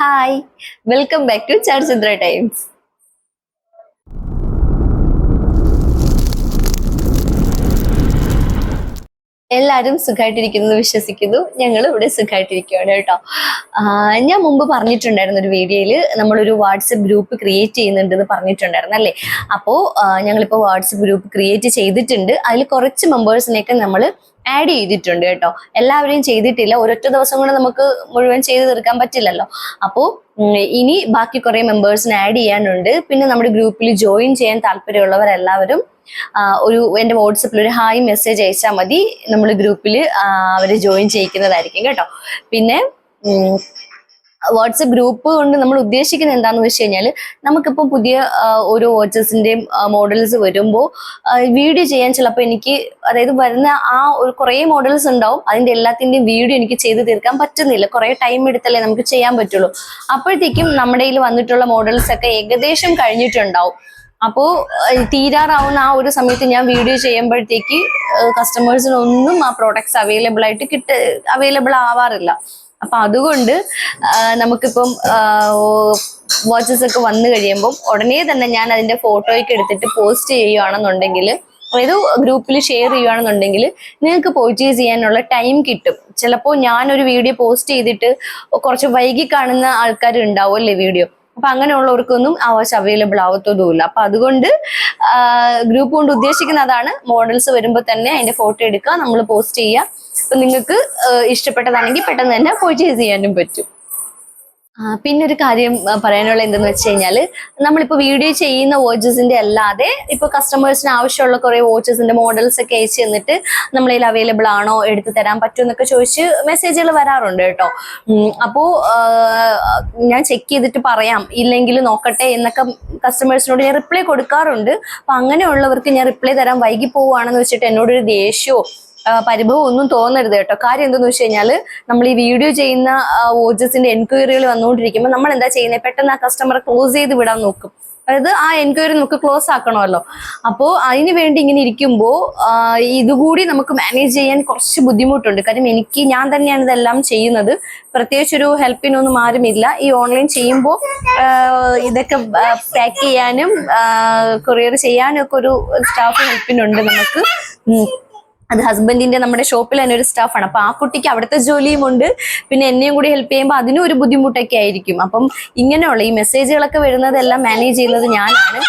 Hi welcome back to Charchandra Times എല്ലാവരും സുഖമായിട്ടിരിക്കുന്നു വിശ്വസിക്കുന്നു. ഞങ്ങൾ ഇവിടെ സുഖമായിട്ടിരിക്കുകയാണ് കേട്ടോ. ഞാൻ മുമ്പ് പറഞ്ഞിട്ടുണ്ടായിരുന്നു ഒരു വീഡിയോയിൽ നമ്മളൊരു വാട്സപ്പ് ഗ്രൂപ്പ് ക്രിയേറ്റ് ചെയ്യുന്നുണ്ടെന്ന് പറഞ്ഞിട്ടുണ്ടായിരുന്നു അല്ലേ? അപ്പോൾ ഞങ്ങളിപ്പോൾ വാട്സപ്പ് ഗ്രൂപ്പ് ക്രിയേറ്റ് ചെയ്തിട്ടുണ്ട്. അതിൽ കുറച്ച് മെമ്പേഴ്സിനെയൊക്കെ നമ്മൾ ആഡ് ചെയ്തിട്ടുണ്ട് കേട്ടോ. എല്ലാവരെയും ചെയ്തിട്ടില്ല. ഒരൊറ്റ ദിവസം കൊണ്ട് നമുക്ക് മുഴുവൻ ചെയ്ത് തീർക്കാൻ പറ്റില്ലല്ലോ. അപ്പോൾ ഇനി ബാക്കി കുറെ മെമ്പേഴ്സിന് ആഡ് ചെയ്യാനുണ്ട്. പിന്നെ നമ്മുടെ ഗ്രൂപ്പിൽ ജോയിൻ ചെയ്യാൻ താല്പര്യമുള്ളവരെല്ലാവരും ഒരു എന്റെ വാട്സപ്പിൽ ഒരു ഹായ് മെസ്സേജ് അയച്ചാൽ മതി. നമ്മൾ ഗ്രൂപ്പിൽ അവരെ ജോയിൻ ചെയ്യിക്കുന്നതായിരിക്കും കേട്ടോ. പിന്നെ വാട്സപ്പ് ഗ്രൂപ്പ് കൊണ്ട് നമ്മൾ ഉദ്ദേശിക്കുന്നത് എന്താണെന്ന് വെച്ച് കഴിഞ്ഞാൽ നമുക്കിപ്പോൾ പുതിയ ഓരോ വാച്ചസിന്റെയും മോഡൽസ് വരുമ്പോൾ വീഡിയോ ചെയ്യാൻ ചിലപ്പോൾ എനിക്ക് അതായത് വരുന്ന ആ ഒരു കുറേ മോഡൽസ് ഉണ്ടാവും. അതിന്റെ എല്ലാത്തിന്റെയും വീഡിയോ എനിക്ക് ചെയ്ത് തീർക്കാൻ പറ്റുന്നില്ല. കുറേ ടൈം എടുത്തല്ലേ നമുക്ക് ചെയ്യാൻ പറ്റുള്ളൂ. അപ്പോഴത്തേക്കും നമ്മുടെ കയ്യിൽ വന്നിട്ടുള്ള മോഡൽസ് ഒക്കെ ഏകദേശം കഴിഞ്ഞിട്ടുണ്ടാവും. അപ്പോൾ തീരാറാവുന്ന ആ ഒരു സമയത്ത് ഞാൻ വീഡിയോ ചെയ്യുമ്പോഴത്തേക്ക് കസ്റ്റമേഴ്സിനൊന്നും ആ പ്രോഡക്ട്സ് അവൈലബിൾ ആയിട്ട് കിട്ട അവൈലബിൾ ആവാറില്ല. അപ്പൊ അതുകൊണ്ട് നമുക്കിപ്പം വാച്ചസ് ഒക്കെ വന്നു കഴിയുമ്പോൾ ഉടനെ തന്നെ ഞാൻ അതിന്റെ ഫോട്ടോയൊക്കെ എടുത്തിട്ട് പോസ്റ്റ് ചെയ്യുകയാണെന്നുണ്ടെങ്കിൽ അതായത് ഗ്രൂപ്പിൽ ഷെയർ ചെയ്യുകയാണെന്നുണ്ടെങ്കിൽ നിങ്ങൾക്ക് പർച്ചേസ് ചെയ്യാനുള്ള ടൈം കിട്ടും. ചിലപ്പോൾ ഞാനൊരു വീഡിയോ പോസ്റ്റ് ചെയ്തിട്ട് കുറച്ച് വൈകി കാണുന്ന ആൾക്കാർ ഉണ്ടാവും അല്ലേ വീഡിയോ അപ്പൊ അങ്ങനെയുള്ളവർക്കൊന്നും ആ വാച്ച് അവൈലബിൾ ആവത്തതുമില്ല. അപ്പൊ അതുകൊണ്ട് ഗ്രൂപ്പ് കൊണ്ട് ഉദ്ദേശിക്കുന്ന അതാണ് മോഡൽസ് വരുമ്പോൾ തന്നെ അതിന്റെ ഫോട്ടോ എടുക്കുക നമ്മൾ പോസ്റ്റ് ചെയ്യുക. അപ്പൊ നിങ്ങൾക്ക് ഇഷ്ടപ്പെട്ടതാണെങ്കിൽ പെട്ടെന്ന് തന്നെ പർച്ചേസ് ചെയ്യാനും പറ്റും. പിന്നെ ഒരു കാര്യം പറയാനുള്ള എന്തെന്ന് വെച്ച് കഴിഞ്ഞാൽ നമ്മളിപ്പോ വീഡിയോ ചെയ്യുന്ന വാച്ചസിന്റെ അല്ലാതെ ഇപ്പൊ കസ്റ്റമേഴ്സിന് ആവശ്യമുള്ള കുറേ വാച്ചസിന്റെ മോഡൽസ് ഒക്കെ അയച്ചു തന്നിട്ട് നമ്മളതിൽ അവൈലബിൾ ആണോ എടുത്തു തരാൻ പറ്റുമോ എന്നൊക്കെ ചോദിച്ച് മെസ്സേജുകൾ വരാറുണ്ട് കേട്ടോ. അപ്പോൾ അപ്പോ ഞാൻ ചെക്ക് ചെയ്തിട്ട് പറയാം. ഇല്ലെങ്കിൽ നോക്കട്ടെ എന്നൊക്കെ കസ്റ്റമേഴ്സിനോട് ഞാൻ റിപ്ലൈ കൊടുക്കാറുണ്ട്. അപ്പൊ അങ്ങനെയുള്ളവർക്ക് ഞാൻ റിപ്ലൈ തരാൻ വൈകി പോവുകയാണെന്ന് വെച്ചിട്ട് എന്നോടൊരു ദേഷ്യമോ പരിഭവം ഒന്നും തോന്നരുത് കേട്ടോ. കാര്യം എന്തെന്ന് വെച്ച് കഴിഞ്ഞാൽ നമ്മൾ ഈ വീഡിയോ ചെയ്യുന്ന വോച്ചസിന്റെ എൻക്വയറികൾ വന്നുകൊണ്ടിരിക്കുമ്പോൾ നമ്മൾ എന്താ ചെയ്യുന്നത് പെട്ടെന്ന് ആ കസ്റ്റമറെ ക്ലോസ് ചെയ്ത് വിടാൻ നോക്കും. അതായത് ആ എൻക്വയറി നമുക്ക് ക്ലോസ് ആക്കണമല്ലോ. അപ്പോൾ അതിന് വേണ്ടി ഇങ്ങനെ ഇരിക്കുമ്പോൾ ഇതുകൂടി നമുക്ക് മാനേജ് ചെയ്യാൻ കുറച്ച് ബുദ്ധിമുട്ടുണ്ട്. കാര്യം എനിക്ക് ഞാൻ തന്നെയാണ് ഇതെല്ലാം ചെയ്യുന്നത്. പ്രത്യേകിച്ച് ഒരു ഹെൽപ്പിനൊന്നും ആരുമില്ല. ഈ ഓൺലൈൻ ചെയ്യുമ്പോൾ ഇതൊക്കെ പാക്ക് ചെയ്യാനും കൊറിയർ ചെയ്യാനും ഒക്കെ ഒരു സ്റ്റാഫ് ഹെൽപ്പിനുണ്ട് നമുക്ക്. അത് ഹസ്ബൻഡിന്റെ നമ്മുടെ ഷോപ്പിൽ തന്നെ ഒരു സ്റ്റാഫാണ് അപ്പൊ ആ കുട്ടിക്ക് അവിടുത്തെ ജോലിയും ഉണ്ട്. പിന്നെ എന്നെയും കൂടി ഹെൽപ്പ് ചെയ്യുമ്പോൾ അതിനും ഒരു ബുദ്ധിമുട്ടൊക്കെ ആയിരിക്കും. അപ്പം ഇങ്ങനെയുള്ള ഈ മെസ്സേജുകളൊക്കെ വരുന്നതെല്ലാം മാനേജ് ചെയ്യുന്നത് ഞാനാണ്.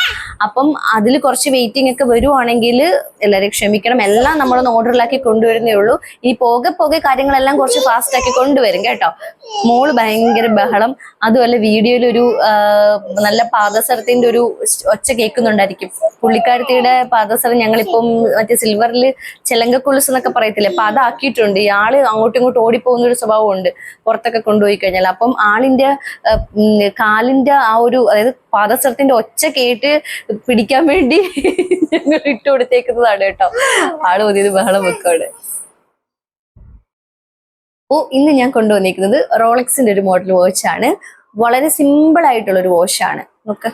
അപ്പം അതിൽ കുറച്ച് വെയിറ്റിംഗ് ഒക്കെ വരുവാണെങ്കിൽ എല്ലാവരും ക്ഷമിക്കണം. എല്ലാം നമ്മളൊന്ന് ഓർഡറിലാക്കി കൊണ്ടുവരുന്നേ ഉള്ളൂ. ഈ പോകെ പോകെ കാര്യങ്ങളെല്ലാം കുറച്ച് ഫാസ്റ്റ് ആക്കി കൊണ്ടുവരും കേട്ടോ. മോൾ ഭയങ്കര ബഹളം. അതുമല്ല വീഡിയോയിൽ ഒരു നല്ല പാദസരത്തിന്റെ ഒരു ഒച്ച കേൾക്കുന്നുണ്ടായിരിക്കും. പുള്ളിക്കാരത്തിയുടെ പാദസരം ഞങ്ങളിപ്പം മറ്റേ സിൽവറിൽ ചെലങ്കക്കുളുസ് എന്നൊക്കെ പറയത്തില്ലേ? അപ്പൊ അതാക്കിയിട്ടുണ്ട്. ഈ ആൾ അങ്ങോട്ടും ഇങ്ങോട്ടും ഓടിപ്പോകുന്ന ഒരു സ്വഭാവമുണ്ട് പുറത്തൊക്കെ കൊണ്ടുപോയി കഴിഞ്ഞാൽ അപ്പം ആളിന്റെ കാലിന്റെ ആ ഒരു അതായത് പാദസരത്തിന്റെ ഒച്ച കേട്ട് പിടിക്കാൻ വേണ്ടി ഞങ്ങൾ ഇട്ട് കൊടുത്തേക്കുന്നതാണ് കേട്ടോ. ആൾ പുതിയത് ബഹളം വെക്കാണ്. ഓ ഇന്ന് ഞാൻ കൊണ്ടുവന്നിരിക്കുന്നത് റോളക്സിന്റെ ഒരു മോഡൽ വാച്ച് ആണ്. വളരെ സിമ്പിൾ ആയിട്ടുള്ള ഒരു വാച്ച് ആണ്. നോക്ക്.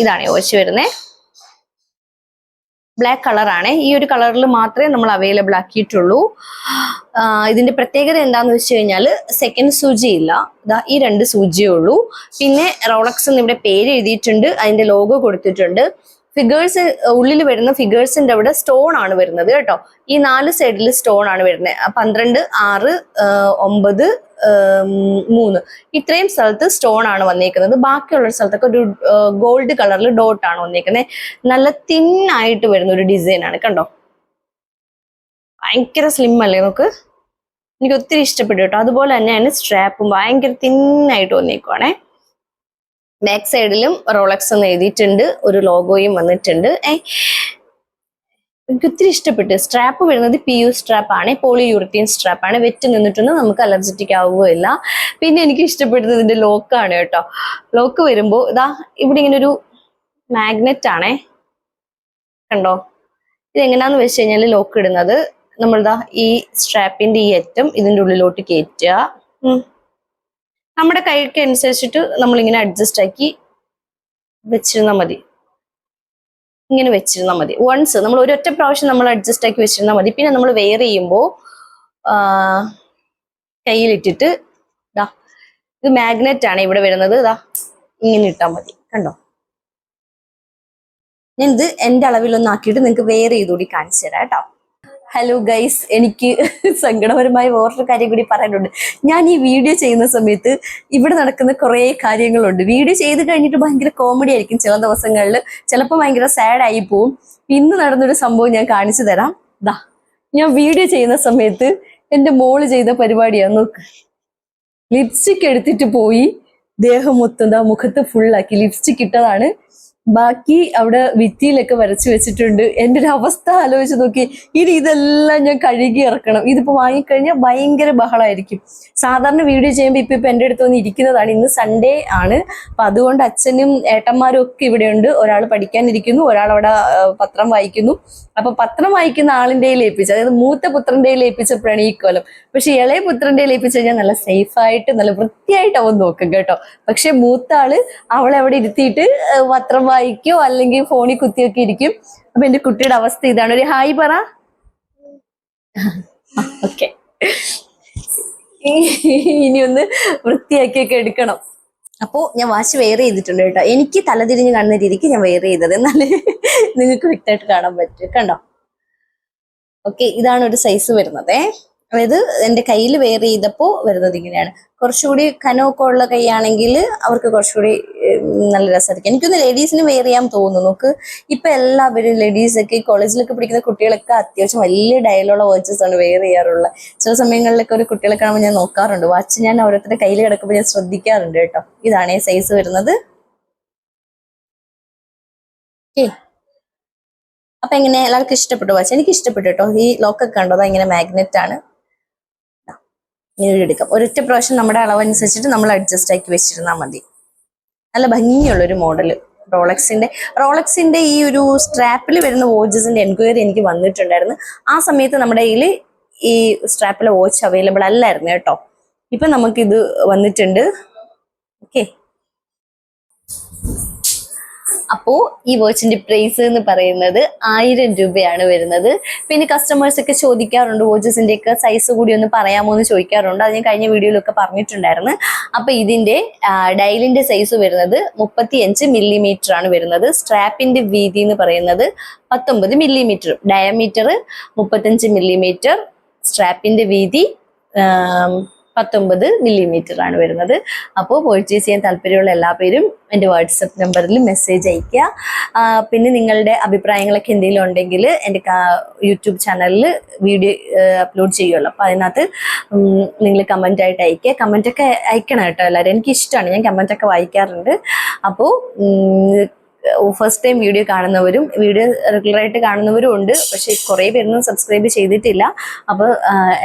ഇതാണ് വാച്ച് വരുന്നത് ബ്ലാക്ക് കളറാണ് ഈ ഒരു കളറിൽ മാത്രമേ നമ്മൾ അവൈലബിൾ ആക്കിയിട്ടുള്ളൂ. ഇതിന്റെ പ്രത്യേകത എന്താന്ന് വെച്ച് കഴിഞ്ഞാൽ സെക്കൻഡ് സൂചി ഇല്ല. ഇതാ ഈ രണ്ട് സൂചിയേ ഉള്ളൂ. പിന്നെ റോളക്സ് എന്ന് ഇവിടെ പേര് എഴുതിയിട്ടുണ്ട്. അതിന്റെ ലോഗോ കൊടുത്തിട്ടുണ്ട്. ഫിഗേഴ്സ് ഉള്ളിൽ വരുന്ന ഫിഗേഴ്സിന്റെ അവിടെ സ്റ്റോൺ ആണ് വരുന്നത് കേട്ടോ. ഈ നാല് സൈഡിൽ സ്റ്റോൺ ആണ് വരുന്നത്. പന്ത്രണ്ട് ആറ് ഒമ്പത് മൂന്ന്. ഇത്രയും സ്ഥലത്ത് സ്റ്റോൺ ആണ് വന്നേക്കുന്നത്. ബാക്കിയുള്ള സ്ഥലത്തൊക്കെ ഒരു ഗോൾഡ് കളറിൽ ഡോട്ട് ആണ് വന്നേക്കുന്നത്. നല്ല തിൻ ആയിട്ട് വരുന്ന ഒരു ഡിസൈൻ ആണ് കണ്ടോ? ഭയങ്കര സ്ലിം അല്ലേ നമുക്ക് എനിക്ക് ഒത്തിരി ഇഷ്ടപ്പെട്ടു കേട്ടോ. അതുപോലെ തന്നെയാണ് സ്ട്രാപ്പും ഭയങ്കര തിന്നായിട്ട് വന്നേക്കുവാണേ. ബാക്ക് സൈഡിലും റോളക്സ് എന്ന് എഴുതിയിട്ടുണ്ട് ഒരു ലോഗോയും വന്നിട്ടുണ്ട്. എനിക്ക് ഒത്തിരി ഇഷ്ടപ്പെട്ടു. സ്ട്രാപ്പ് വരുന്നത് പി യു സ്ട്രാപ്പ് ആണ് പോളി യൂറോപ്യൻ സ്ട്രാപ്പ് ആണ്. വെറ്റ് നിന്നിട്ടൊന്നും നമുക്ക് അലർജറ്റിക് ആവുകയില്ല പിന്നെ എനിക്ക് ഇഷ്ടപ്പെട്ടത് ഇതിന്റെ ലോക്കാണ് കേട്ടോ. ലോക്ക് വരുമ്പോൾ ഇതാ ഇവിടെ ഇങ്ങനെ ഒരു മാഗ്നറ്റ് ആണേ. കണ്ടോ? ഇത് എങ്ങനെയാന്ന് വെച്ച് കഴിഞ്ഞാൽ ലോക്ക് ഇടുന്നത്. നമ്മളിതാ ഈ സ്ട്രാപ്പിന്റെ ഈ അറ്റം ഇതിന്റെ ഉള്ളിലോട്ട് കയറ്റുക. നമ്മുടെ കൈക്ക് അനുസരിച്ചിട്ട് നമ്മളിങ്ങനെ അഡ്ജസ്റ്റ് ആക്കി വെച്ചിരുന്നാൽ മതി. ഇങ്ങനെ വെച്ചിരുന്നാൽ മതി. വൺസ് നമ്മൾ ഒരൊറ്റ പ്രാവശ്യം നമ്മൾ അഡ്ജസ്റ്റ് ആക്കി വെച്ചിരുന്നാൽ മതി. പിന്നെ നമ്മൾ വെയർ ചെയ്യുമ്പോൾ കയ്യിലിട്ടിട്ട് ഇതാ ഇത് മാഗ്നറ്റ് ആണ് ഇവിടെ വരുന്നത്. ഇതാ ഇങ്ങനെ ഇട്ടാൽ മതി. കണ്ടോ? ഞാൻ ഇത് എന്റെ അളവിലൊന്നാക്കിയിട്ട് നിങ്ങൾക്ക് വെയർ ചെയ്തുകൂടി കാണിച്ചു തരാം കേട്ടോ. ഹലോ ഗൈസ് എനിക്ക് സങ്കടപരമായ വേറൊരു കാര്യം കൂടി പറയാനുണ്ട്. ഞാൻ ഈ വീഡിയോ ചെയ്യുന്ന സമയത്ത് ഇവിടെ നടക്കുന്ന കുറേ കാര്യങ്ങളുണ്ട്. വീഡിയോ ചെയ്ത് കഴിഞ്ഞിട്ട് ഭയങ്കര കോമഡി ആയിരിക്കും ചില ദിവസങ്ങളിൽ. ചിലപ്പോൾ ഭയങ്കര സാഡ് ആയി പോവും. ഇന്ന് നടന്നൊരു സംഭവം ഞാൻ കാണിച്ചു തരാം. ദാ ഞാൻ വീഡിയോ ചെയ്യുന്ന സമയത്ത് എന്റെ മോൾ ചെയ്ത പരിപാടിയാണ് നോക്ക്. ലിപ്സ്റ്റിക് എടുത്തിട്ട് പോയി. ദേഹം മൊത്തം ദാ മുഖത്ത് ഫുള്ളാക്കി ലിപ്സ്റ്റിക് ഇട്ടതാണ്. ബാക്കി അവിടെ ഭിത്തിയിലൊക്കെ വരച്ചു വെച്ചിട്ടുണ്ട്. എന്റെ ഒരു അവസ്ഥ ആലോചിച്ച് നോക്കി. ഇനി ഇതെല്ലാം ഞാൻ കഴുകി ഇറക്കണം. ഇതിപ്പോൾ വാങ്ങിക്കഴിഞ്ഞാൽ ഭയങ്കര ബഹളമായിരിക്കും സാധാരണ വീഡിയോ ചെയ്യുമ്പോൾ ഇപ്പം ഇപ്പം എന്റെ അടുത്ത് വന്ന് ഇരിക്കുന്നതാണ്. ഇന്ന് സൺഡേ ആണ്. അപ്പം അതുകൊണ്ട് അച്ഛനും ഏട്ടന്മാരും ഒക്കെ ഇവിടെയുണ്ട് ഒരാൾ പഠിക്കാനിരിക്കുന്നു. ഒരാൾ അവിടെ പത്രം വായിക്കുന്നു. അപ്പം പത്രം വായിക്കുന്ന ആളിന്റെ ലയിപ്പിച്ച് അതായത് മൂത്ത പുത്രന്റെ ഈ പക്ഷേ പക്ഷെ ഇളയ പുത്രന്റെ ലയിപ്പിച്ച് കഴിഞ്ഞാൽ നല്ല സേഫായിട്ട് നല്ല വൃത്തിയായിട്ട് അവൻ നോക്കും കേട്ടോ. പക്ഷേ മൂത്ത ആൾ അവളെ അവിടെ ഇരുത്തിയിട്ട് പത്രം വായിക്കോ അല്ലെങ്കിൽ ഫോണിൽ കുത്തിയൊക്കെ ഇരിക്കും. അപ്പൊ എന്റെ കുട്ടിയുടെ അവസ്ഥ ഇതാണ്. ഒരു ഹായ് പറ. ഓക്കെ. ഇനി ഒന്ന് വൃത്തിയാക്കിയൊക്കെ എടുക്കണം. അപ്പോ ഞാൻ വാച്ച് വെയർ ചെയ്തിട്ടുണ്ട് കേട്ടോ. എനിക്ക് തലതിരിഞ്ഞ് കാണുന്ന രീതിക്ക് ഞാൻ വെയർ ചെയ്തത്. എന്നാലേ നിങ്ങൾക്ക് വ്യക്തമായിട്ട് കാണാൻ പറ്റും. കണ്ടോ? ഓക്കെ ഇതാണ് ഒരു സൈസ് വരുന്നത്. അതായത് എന്റെ കയ്യിൽ വെയർ ചെയ്തപ്പോൾ വരുന്നത് ഇങ്ങനെയാണ്. കുറച്ചുകൂടി കനമൊക്കെ ഉള്ള കൈയാണെങ്കിൽ അവർക്ക് കുറച്ചുകൂടി നല്ല രസമായിരിക്കും. എനിക്കൊന്ന് ലേഡീസിന് വെയർ ചെയ്യാൻ തോന്നുന്നു. നോക്ക് ഇപ്പൊ എല്ലാവരും ലേഡീസ് ഒക്കെ കോളേജിലൊക്കെ പഠിക്കുന്ന കുട്ടികളൊക്കെ അത്യാവശ്യം വലിയ ഡയലുള്ള ആണ് വെയർ ചെയ്യാറുള്ളത്. ചില സമയങ്ങളിലൊക്കെ ഒരു കുട്ടികളെ കാണുമ്പോൾ ഞാൻ നോക്കാറുണ്ട്. വാച്ച് ഞാൻ ഓരോരുത്തരുടെ കയ്യിൽ കിടക്കുമ്പോൾ ഞാൻ ശ്രദ്ധിക്കാറുണ്ട് കേട്ടോ. ഇതാണ് ഈ സൈസ് വരുന്നത്. Okay. അപ്പൊ എങ്ങനെ? എല്ലാവർക്കും ഇഷ്ടപ്പെട്ടു വാച്ച് എനിക്ക് ഇഷ്ടപ്പെട്ടു കേട്ടോ. ഈ ലോക്കൊക്കെ കണ്ടോ? അതാ ഇങ്ങനെ മാഗ്നറ്റ് ആണ്. ഇങ്ങനെ എടുക്കാം. ഒരൊറ്റ പ്രാവശ്യം നമ്മുടെ അളവനുസരിച്ചിട്ട് നമ്മൾ അഡ്ജസ്റ്റ് ആക്കി വെച്ചിരുന്നാൽ മതി. നല്ല ഭംഗിയുള്ള ഒരു മോഡൽ റോളക്സിന്റെ റോളക്സിന്റെ ഈ ഒരു സ്ട്രാപ്പിൽ വരുന്ന വാച്ചസിന്റെ എൻക്വയറി എനിക്ക് വന്നിട്ടുണ്ടായിരുന്നു. ആ സമയത്ത് നമ്മുടെ കയ്യിൽ ഈ സ്ട്രാപ്പിലെ വാച്ച് അവൈലബിൾ അല്ലായിരുന്നു കേട്ടോ. ഇപ്പൊ നമുക്കിത് വന്നിട്ടുണ്ട്. ഓക്കെ. അപ്പോ ഈ വാച്ചിന്റെ പ്രൈസ് എന്ന് പറയുന്നത് ആയിരം രൂപയാണ് വരുന്നത്. പിന്നെ കസ്റ്റമേഴ്സ് ഒക്കെ ചോദിക്കാറുണ്ട് വാച്ചസിന്റെ ഒക്കെ സൈസ് കൂടി ഒന്ന് പറയാമോ എന്ന് ചോദിക്കാറുണ്ട്. അത് ഞാൻ കഴിഞ്ഞ വീഡിയോയിലൊക്കെ പറഞ്ഞിട്ടുണ്ടായിരുന്നു. അപ്പൊ ഇതിന്റെ ഡയലിന്റെ സൈസ് വരുന്നത് മുപ്പത്തി അഞ്ച് മില്ലിമീറ്റർ ആണ് വരുന്നത്. സ്ട്രാപ്പിന്റെ വീതി എന്ന് പറയുന്നത് പത്തൊമ്പത് മില്ലിമീറ്റർ ഡയമീറ്റർ മുപ്പത്തഞ്ച് മില്ലിമീറ്റർ സ്ട്രാപ്പിന്റെ വീതി പത്തൊമ്പത് മില്ലിമീറ്റർ ആണ് വരുന്നത്. അപ്പോൾ പർച്ചേസ് ചെയ്യാൻ താല്പര്യമുള്ള എല്ലാ പേരും എന്റെ വാട്സപ്പ് നമ്പറിൽ മെസ്സേജ് അയയ്ക്കുക. പിന്നെ നിങ്ങളുടെ അഭിപ്രായങ്ങളൊക്കെ എന്തെങ്കിലും ഉണ്ടെങ്കിൽ എന്റെ യൂട്യൂബ് ചാനലിൽ വീഡിയോ അപ്ലോഡ് ചെയ്യുമല്ലോ. അപ്പോൾ അതിനകത്ത് നിങ്ങൾ കമന്റ് ആയിട്ട് അയയ്ക്കുക. കമന്റ് ഒക്കെ അയക്കണം കേട്ടോ എല്ലാവരും. എനിക്ക് ഇഷ്ടമാണ് ഞാൻ കമന്റ് ഒക്കെ വായിക്കാറുണ്ട്. അപ്പോൾ ഫസ്റ്റ് ടൈം വീഡിയോ കാണുന്നവരും വീഡിയോ റെഗുലറായിട്ട് കാണുന്നവരും ഉണ്ട്. പക്ഷേ കുറേ പേരൊന്നും സബ്സ്ക്രൈബ് ചെയ്തിട്ടില്ല. അപ്പോൾ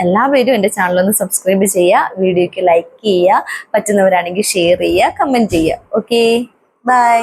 എല്ലാവരും എന്റെ ചാനലൊന്ന് സബ്സ്ക്രൈബ് ചെയ്യുക വീഡിയോക്ക് ലൈക്ക് ചെയ്യുക പറ്റുന്നവരാണെങ്കിൽ ഷെയർ ചെയ്യുക കമന്റ് ചെയ്യുക. Okay bye